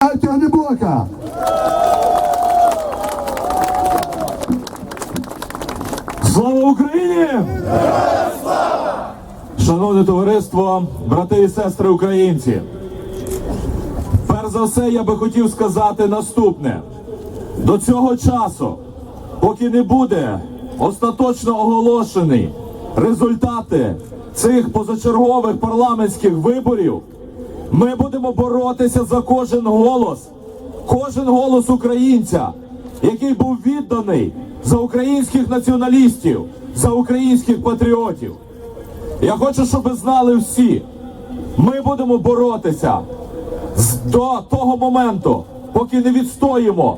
Тягнебока! Слава Україні! Шановне товариство, брати і сестри українці. Перш за все, я би хотів сказати наступне: до цього часу, поки не буде остаточно оголошений результати цих позачергових парламентських виборів, ми будемо боротися за кожен голос, кожен голос українця, який був відданий за українських націоналістів, за українських патріотів. Я хочу, щоб ви знали всі, ми будемо боротися до того моменту, поки не відстоїмо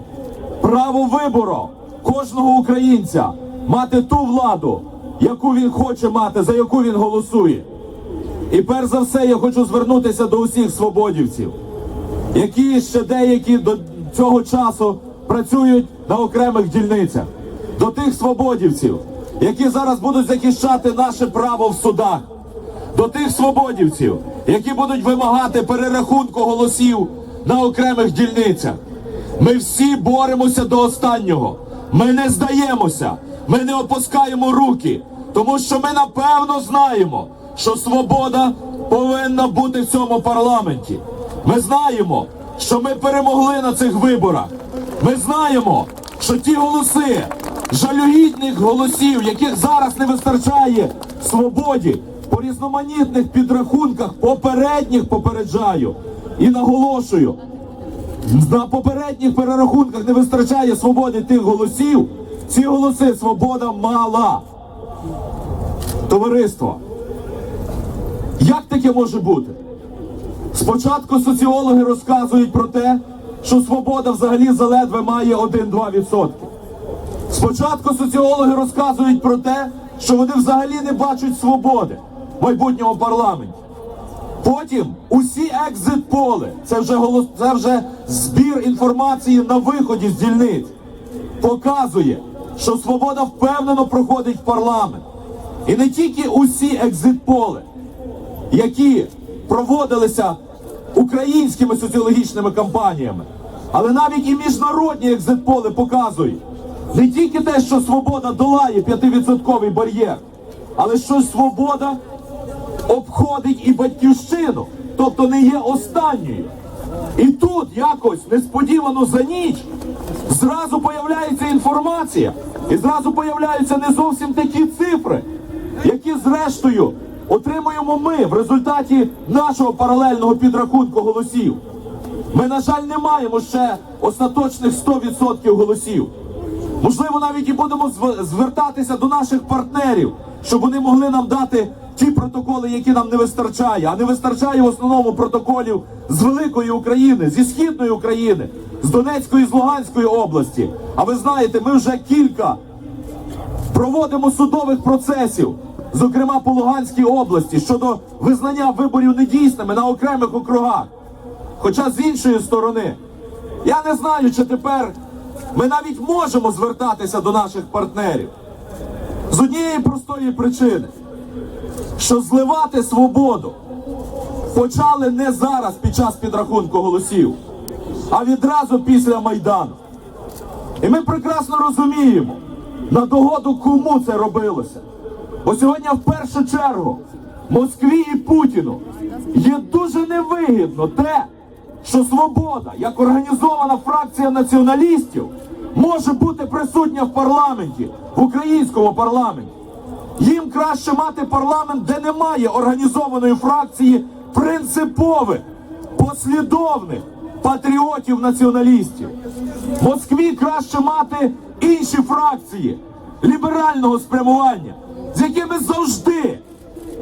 право вибору кожного українця мати ту владу, яку він хоче мати, за яку він голосує. І перш за все я хочу звернутися до усіх свободівців, які ще деякі до цього часу працюють на окремих дільницях, до тих свободівців, які зараз будуть захищати наше право в судах, до тих свободівців, які будуть вимагати перерахунку голосів на окремих дільницях. Ми всі боремося до останнього. Ми не здаємося, ми не опускаємо руки, тому що ми напевно знаємо, що свобода повинна бути в цьому парламенті. Ми знаємо, що ми перемогли на цих виборах. Ми знаємо, що ті голоси, жалюгідних голосів, яких зараз не вистачає свободі, по різноманітних підрахунках попередніх попереджаю і наголошую. На попередніх перерахунках не вистачає свободи тих голосів. Ці голоси свобода мала. Товариство. Як таке може бути? Спочатку соціологи розказують про те, що свобода взагалі заледве має 1-2%. Спочатку соціологи розказують про те, що вони взагалі не бачать свободи в майбутньому парламенті. Потім усі екзит-поли, це вже голос, це вже збір інформації на виході з дільниць, показує, що свобода впевнено проходить в парламент. І не тільки усі екзит-поли, які проводилися українськими соціологічними кампаніями, але навіть і міжнародні екзит-поли показують не тільки те, що свобода долає 5% бар'єр, але що свобода обходить і батьківщину, тобто не є останньою. І тут якось несподівано за ніч зразу появляється інформація, і зразу появляються не зовсім такі цифри, які зрештою отримуємо ми в результаті нашого паралельного підрахунку голосів. Ми, на жаль, не маємо ще остаточних 100% голосів. Можливо, навіть і будемо звертатися до наших партнерів, щоб вони могли нам дати ті протоколи, які нам не вистачає. А не вистачає в основному протоколів з великої України, зі східної України, з Донецької, з Луганської області. А ви знаєте, ми вже кілька проводимо судових процесів, зокрема по Луганській області, щодо визнання виборів недійсними на окремих округах. Хоча з іншої сторони, я не знаю, чи тепер ми навіть можемо звертатися до наших партнерів з однієї простої причини, що зливати свободу почали не зараз під час підрахунку голосів, а відразу після Майдану. І ми прекрасно розуміємо, на догоду кому це робилося. Бо сьогодні в першу чергу Москві і Путіну є дуже невигідно те, що свобода, як організована фракція націоналістів, може бути присутня в парламенті, в українському парламенті. Їм краще мати парламент, де немає організованої фракції принципових, послідовних патріотів-націоналістів. Москві краще мати інші фракції ліберального спрямування, з якими завжди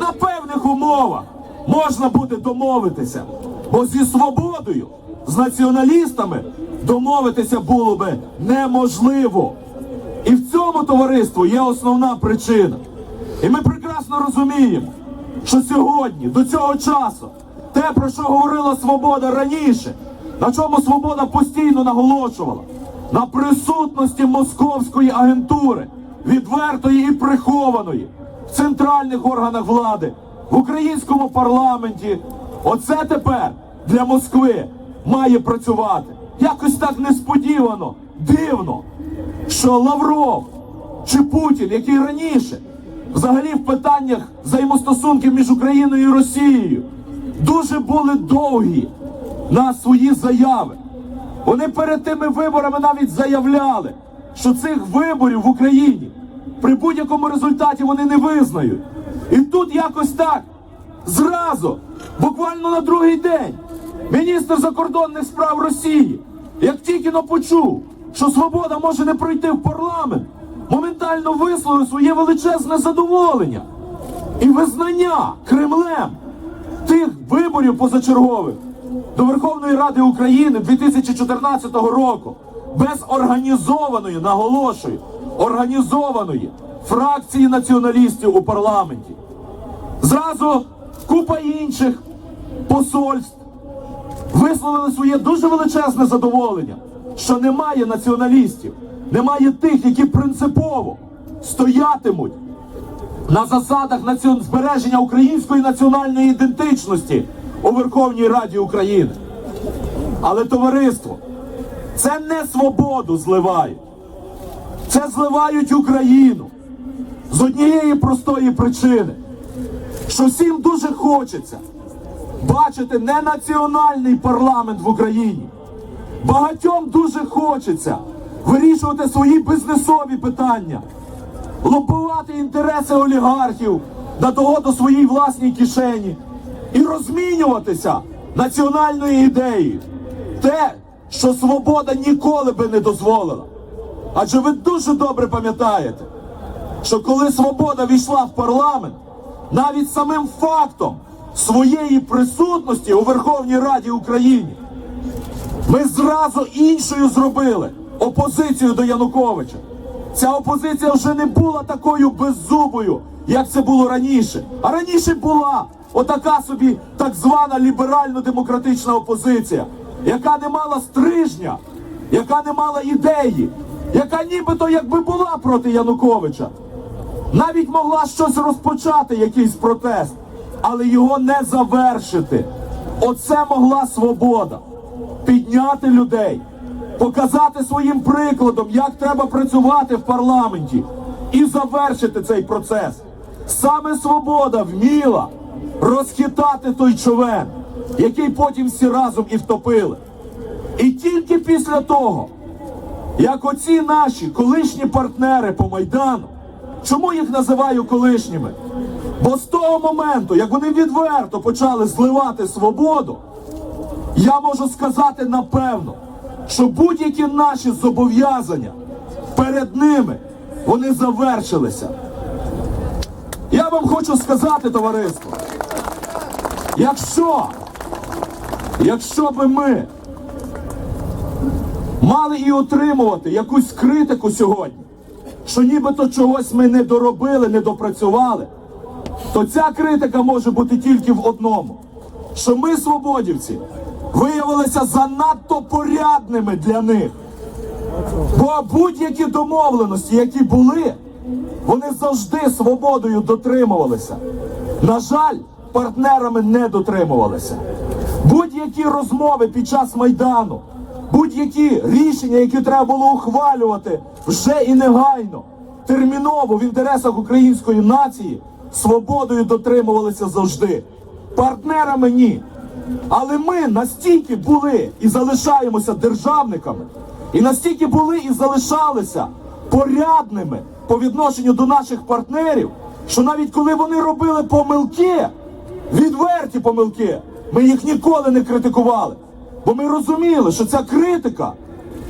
на певних умовах можна буде домовитися. Бо зі свободою, з націоналістами домовитися було би неможливо. І в цьому товариству є основна причина. І ми прекрасно розуміємо, що сьогодні, до цього часу, те, про що говорила свобода раніше, на чому свобода постійно наголошувала, на присутності московської агентури, відвертої і прихованої в центральних органах влади, в українському парламенті. Оце тепер для Москви має працювати. Якось так несподівано, дивно, що Лавров чи Путін, який раніше взагалі в питаннях взаємостосунків між Україною і Росією дуже були довгі на свої заяви. Вони перед тими виборами навіть заявляли, що цих виборів в Україні при будь-якому результаті вони не визнають. І тут якось так, зразу, буквально на другий день, міністр закордонних справ Росії, як тільки но почув, що свобода може не пройти в парламент, моментально висловив своє величезне задоволення і визнання Кремлем тих виборів позачергових до Верховної Ради України 2014 року без організованої, наголошую, організованої фракції націоналістів у парламенті. Зразу купа інших посольств висловили своє дуже величезне задоволення, що немає націоналістів, немає тих, які принципово стоятимуть на засадах націон... збереження української національної ідентичності у Верховній Раді України. Але товариство, це не свободу зливають, це зливають Україну з однієї простої причини, що всім дуже хочеться бачити не національний парламент в Україні. Багатьом дуже хочеться вирішувати свої бізнесові питання, лобувати інтереси олігархів на догоду своїй власній кишені і розмінюватися національною ідеєю. Те, що свобода ніколи би не дозволила. Адже ви дуже добре пам'ятаєте, що коли свобода війшла в парламент, навіть самим фактом своєї присутності у Верховній Раді України, ми зразу іншою зробили опозицію до Януковича. Ця опозиція вже не була такою беззубою, як це було раніше. А раніше була отака собі так звана ліберально-демократична опозиція, яка не мала стрижня, яка не мала ідеї, яка нібито якби була проти Януковича. Навіть могла щось розпочати, якийсь протест, але його не завершити. Оце могла свобода. Підняти людей, показати своїм прикладом, як треба працювати в парламенті, і завершити цей процес. Саме свобода вміла розхитати той човен, який потім всі разом і втопили. І тільки після того, як оці наші колишні партнери по Майдану, чому їх називаю колишніми? Бо з того моменту, як вони відверто почали зливати свободу, я можу сказати напевно, що будь-які наші зобов'язання перед ними вони завершилися. Я вам хочу сказати, товариство, якщо, якщо би ми мали і отримувати якусь критику сьогодні, що нібито чогось ми не доробили, не допрацювали, то ця критика може бути тільки в одному: що ми, свободівці, виявилися занадто порядними для них. Бо будь-які домовленості, які були, вони завжди свободою дотримувалися. На жаль, партнерами не дотримувалися. Будь-які розмови під час майдану, будь-які рішення, які треба було ухвалювати вже і негайно, терміново в інтересах української нації, свободою дотримувалися завжди. Партнерами ні. Але ми настільки були і залишаємося державниками, і настільки були і залишалися порядними по відношенню до наших партнерів, що навіть коли вони робили помилки, відверті помилки, ми їх ніколи не критикували. Бо ми розуміли, що ця критика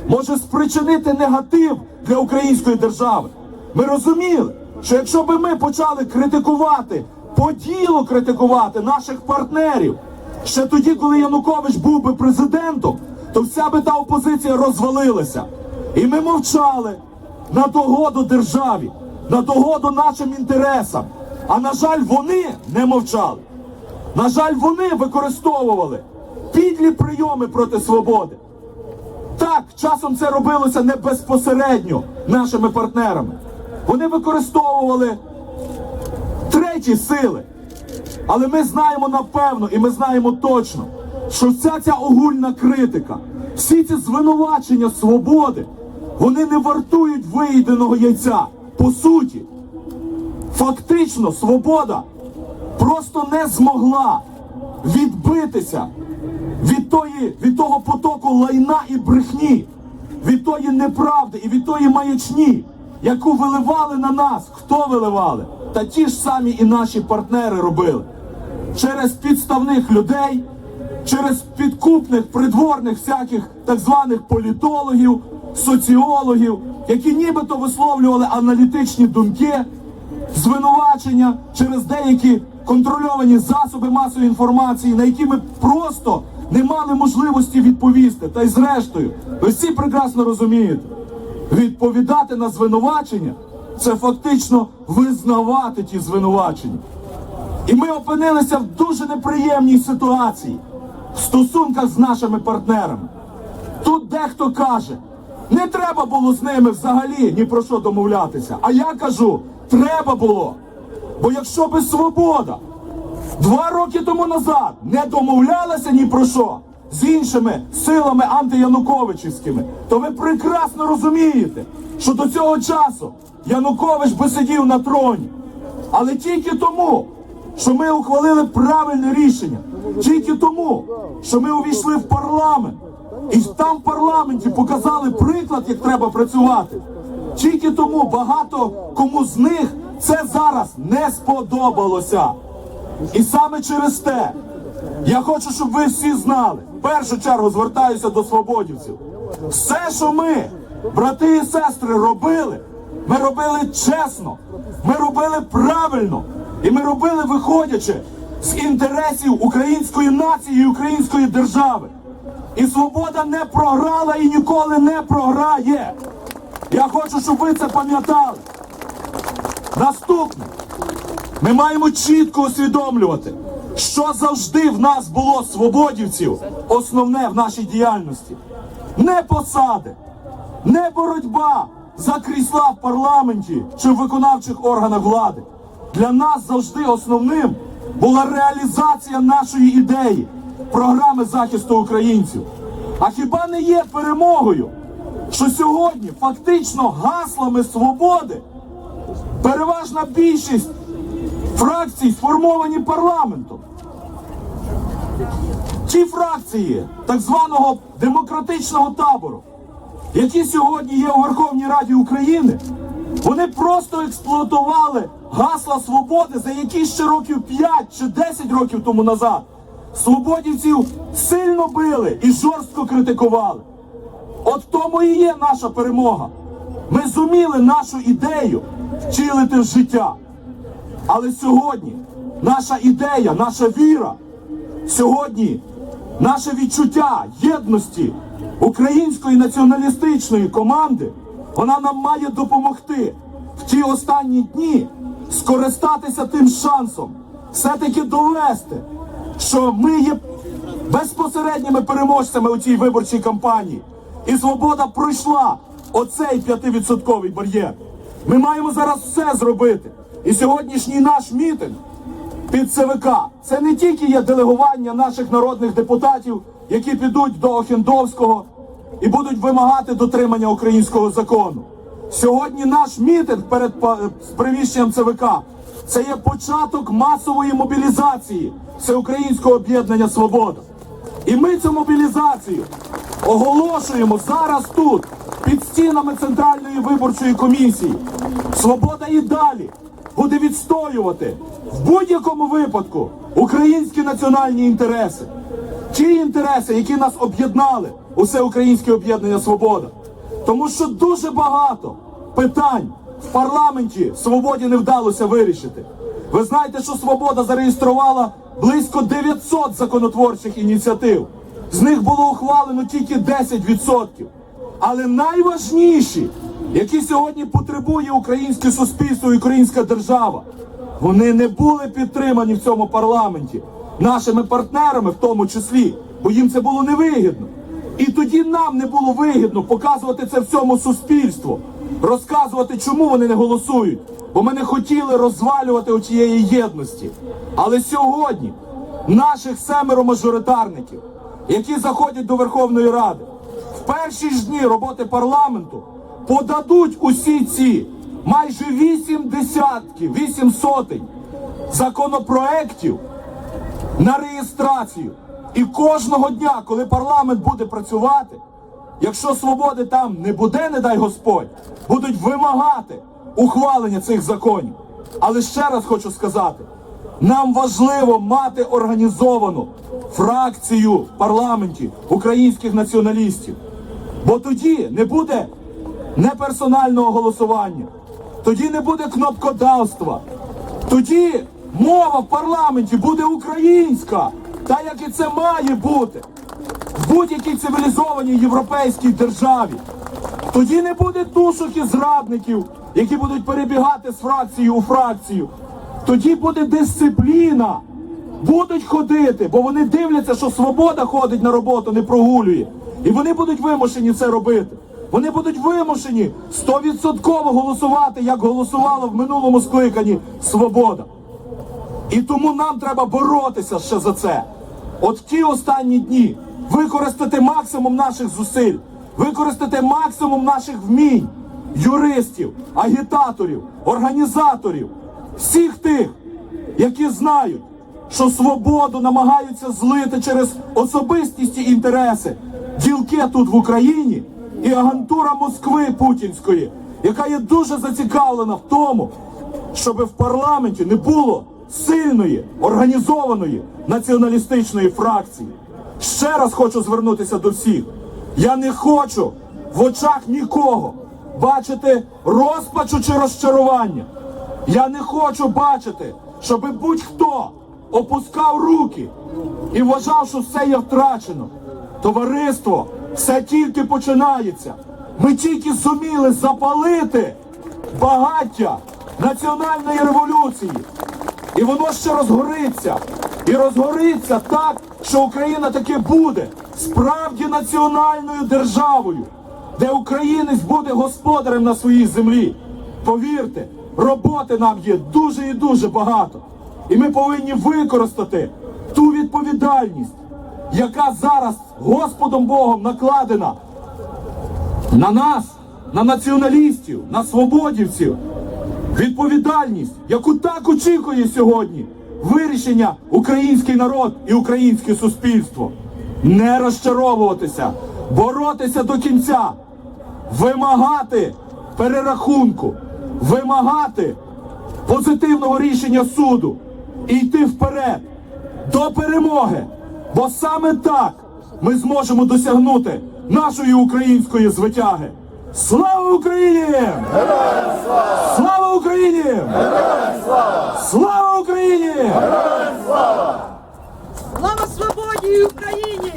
може спричинити негатив для української держави. Ми розуміли, що якщо би ми почали критикувати, по ділу критикувати наших партнерів, ще тоді, коли Янукович був би президентом, то вся би та опозиція розвалилася. І ми мовчали на догоду державі, на догоду нашим інтересам. А на жаль, вони не мовчали. На жаль, вони використовували підлі прийоми проти свободи. Так, часом це робилося не безпосередньо нашими партнерами. Вони використовували треті сили. Але ми знаємо напевно і ми знаємо точно, що вся ця огульна критика, всі ці звинувачення свободи, вони не вартують виїденого яйця. По суті, фактично, свобода просто не змогла відбитися від, тої, від того потоку лайна і брехні, від тої неправди і від тої маячні, яку виливали на нас. Хто виливали? Та ті ж самі і наші партнери робили. Через підставних людей, через підкупних придворних всяких так званих політологів, соціологів, які нібито висловлювали аналітичні думки, звинувачення через деякі контрольовані засоби масової інформації, на які ми просто не мали можливості відповісти. Та й зрештою, ви всі прекрасно розумієте, відповідати на звинувачення це фактично визнавати ті звинувачення. І ми опинилися в дуже неприємній ситуації в стосунках з нашими партнерами. Тут дехто каже, не треба було з ними взагалі ні про що домовлятися. А я кажу, треба було. Бо якщо би свобода два роки тому назад не домовлялася ні про що з іншими силами антиянуковичівськими, то ви прекрасно розумієте, що до цього часу Янукович би сидів на троні. Але тільки тому, що ми ухвалили правильне рішення, тільки тому, що ми увійшли в парламент, і там в парламенті показали приклад, як треба працювати. Тільки тому багато кому з них це зараз не сподобалося. І саме через те я хочу, щоб ви всі знали. В першу чергу звертаюся до свободівців. Все, що ми, брати і сестри, робили, ми робили чесно, ми робили правильно, і ми робили виходячи з інтересів української нації і української держави. І свобода не програла і ніколи не програє. Я хочу, щоб ви це пам'ятали. Наступне. Ми маємо чітко усвідомлювати, що завжди в нас було свободівців, основне в нашій діяльності. Не посади, не боротьба за крісла в парламенті чи в виконавчих органах влади. Для нас завжди основним була реалізація нашої ідеї, програми захисту українців. А хіба не є перемогою, що сьогодні фактично гаслами свободи переважна більшість фракцій сформовані парламентом. Ті фракції так званого демократичного табору, які сьогодні є у Верховній Раді України, вони просто експлуатували гасла свободи, за які ще років 5 чи 10 років тому назад свободівців сильно били і жорстко критикували. От тому і є наша перемога. Ми зуміли нашу ідею втілити в життя. Але сьогодні наша ідея, наша віра, сьогодні наше відчуття єдності української націоналістичної команди, вона нам має допомогти в ті останні дні скористатися тим шансом, все-таки довести, що ми є безпосередніми переможцями у цій виборчій кампанії. І свобода пройшла оцей п'ятивідсотковий бар'єр. Ми маємо зараз все зробити. І сьогоднішній наш мітинг під ЦВК це не тільки є делегування наших народних депутатів, які підуть до Охендовського і будуть вимагати дотримання українського закону. Сьогодні наш мітинг перед приміщенням ЦВК це є початок масової мобілізації Всеукраїнського об'єднання Свобода. І ми цю мобілізацію оголошуємо зараз тут, під стінами Центральної виборчої комісії. Свобода і далі буде відстоювати в будь-якому випадку українські національні інтереси. Ті інтереси, які нас об'єднали, усе українське об'єднання Свобода. Тому що дуже багато питань в парламенті свободі не вдалося вирішити. Ви знаєте, що свобода зареєструвала близько 900 законотворчих ініціатив. З них було ухвалено тільки 10%. Але найважніші, які сьогодні потребує українське суспільство і українська держава, вони не були підтримані в цьому парламенті нашими партнерами, в тому числі, бо їм це було невигідно. І тоді нам не було вигідно показувати це всьому суспільству, розказувати, чому вони не голосують. Бо ми не хотіли розвалювати оцієї єдності. Але сьогодні наших семеро мажоритарників, які заходять до Верховної Ради, в перші ж дні роботи парламенту подадуть усі ці майже вісім десятків, вісім сотень законопроєктів на реєстрацію. І кожного дня, коли парламент буде працювати, якщо свободи там не буде, не дай Господь, будуть вимагати ухвалення цих законів. Але ще раз хочу сказати: нам важливо мати організовану фракцію в парламенті українських націоналістів. Бо тоді не буде неперсонального голосування, тоді не буде кнопкодавства, тоді мова в парламенті буде українська, та як і це має бути в будь-якій цивілізованій європейській державі. Тоді не буде тушок і зрадників, які будуть перебігати з фракції у фракцію. Тоді буде дисципліна. Будуть ходити, бо вони дивляться, що свобода ходить на роботу, не прогулює. І вони будуть вимушені це робити. Вони будуть вимушені стовідсотково голосувати, як голосувала в минулому скликанні свобода. І тому нам треба боротися ще за це. От в ті останні дні використати максимум наших зусиль, використати максимум наших вмінь, юристів, агітаторів, організаторів, всіх тих, які знають, що свободу намагаються злити через особистісті інтереси, ділки тут в Україні і агентура Москви Путінської, яка є дуже зацікавлена в тому, щоб в парламенті не було сильної організованої націоналістичної фракції. Ще раз хочу звернутися до всіх. Я не хочу в очах нікого бачити розпачу чи розчарування. Я не хочу бачити, щоб будь-хто опускав руки і вважав, що все є втрачено. Товариство, все тільки починається. Ми тільки зуміли запалити багаття національної революції. І воно ще розгориться. І розгориться так, що Україна таки буде справді національною державою, де українець буде господарем на своїй землі. Повірте, роботи нам є дуже і дуже багато. І ми повинні використати ту відповідальність, яка зараз Господом Богом накладена на нас, на націоналістів, на свободівців. Відповідальність, яку так очікує сьогодні вирішення український народ і українське суспільство. Не розчаровуватися, боротися до кінця, вимагати перерахунку, вимагати позитивного рішення суду і йти вперед до перемоги. Бо саме так ми зможемо досягнути нашої української звитяги. Слава Україні! Героям слава! Слава Україні! Героям слава! Слава Україні! Героям слава! Слава свободі Україні!